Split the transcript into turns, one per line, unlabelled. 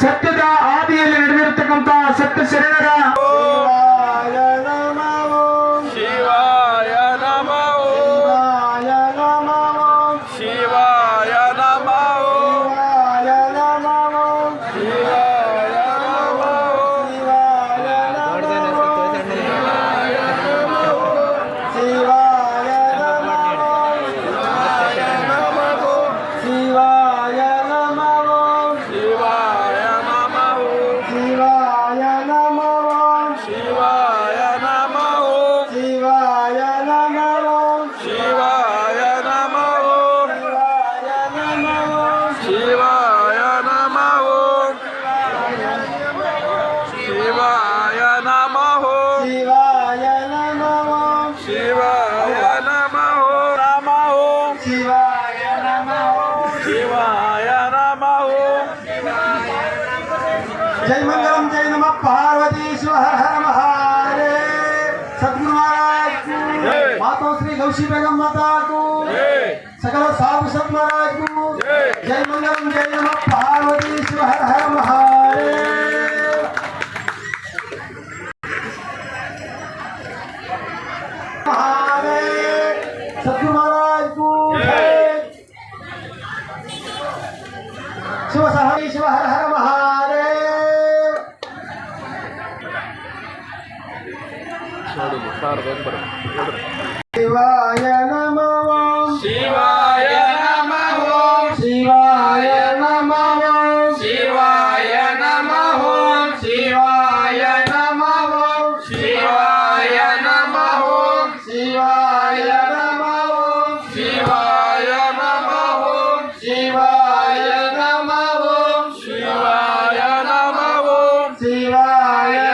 ಸತ್ಯದ ಆದಿಯಲ್ಲಿ ನಡೆದಿರತಕ್ಕಂತಹ ಸತ್ಯ ಶರಣರ
శివాయ నమ.
శివాయ నమ.
శివాయ నమ. నమ.
శివాయ నమ. శివాయ
నమ.
జై మంగళం జై నమ. పార్వతీశ్వర హర మహారే. సద్గురు మహారాజ్. మాతో శ్రీ గౌషి బేగం మాతాకు. సకల సాధు సత్ జై. మంగళం జై నమ. పార్వతీశ్వర హర మహారే सखी महाराज को शिव सहरी शिव हर हर महारे। शिवाय नमः। शिवाय। Shiva Nama Om Shivaya
Nama Om
Shivaya